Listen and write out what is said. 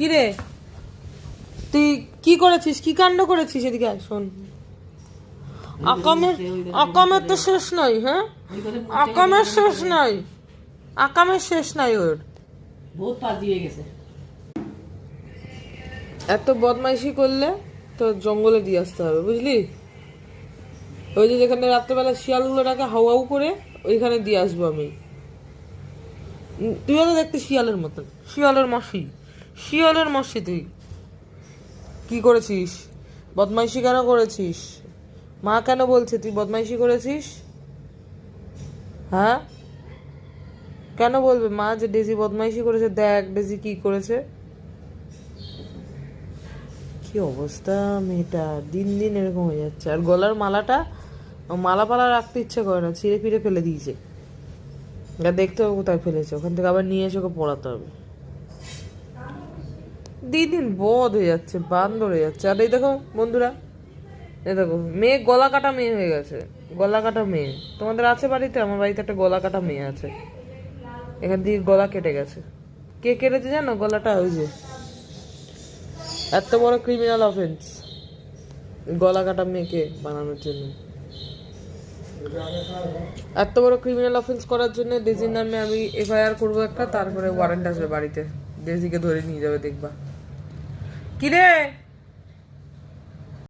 কি রে তুই কি করেছিস? কি কাণ্ড করেছিস এদিকে শোন। আকামের আকামের তো শেষ নাই হ্যাঁ? আকামের শেষ নাই। আকামের শেষ নাই ওর। বহুত পাজিয়ে গেছে। এত বদমাইশি করলে তো জঙ্গলে দিয়ে আসতে হবে বুঝলি? ওই যে যেখানে রাত্রেবেলা শিয়ালগুলো ডাকে হাউ করে ওইখানে দিয়ে আসব আমি। তুইও তো দেখতে শিয়ালের মতন শিয়ালের মাসি। শিয়ালের মাসি তুই। কি করেছিস? বদমাইশি কেন করেছিস? মা কেন বলছে তুই বদমাইশি করেছিস? হ্যাঁ? কেন বলবে? মা যে ডেজি বদমাইশি করেছে, দেখ ডেজি কি করেছে। কি অবস্থা মেয়েটা? দিন দিন এরকম হয়ে যাচ্ছে। আর গলার মালাটা, মালা পালা রাখতে ইচ্ছে করে না, ছিঁড়ে ফিরে ফেলে দিয়েছে। দেখতে হবে কোথায় ফেলেছে। ওখান থেকে আবার নিয়ে এসে ওকে পড়াতে হবে। দিন দিন বদ হয়ে যাচ্ছে, বান্দর হয়ে যাচ্ছে। আর এই দেখো বন্ধুরা, এই দেখো, মেয়ে গলা কাটা মেয়ে হয়ে গেছে গলা কাটা মেয়ে। তোমাদের আছে বাড়িতে? আমার বাড়িতে একটা গলা কাটা মেয়ে আছে। এখান দিয়ে গলা কেটে গেছে। কে কেটেছে জানো? গলাটা ওই যে। এত বড় ক্রিমিনাল অফেন্স গলা কাটা মেয়েকে বানানোর জন্য। এত বড় ক্রিমিনাল অফেন্স করার জন্য ডেজির নামে আমি এফআইআর করব একটা, তারপরে ওয়ারেন্ট আসবে বাড়িতে। ডেজিকে ধরে নিয়ে যাবে, দেখবা। কিরে?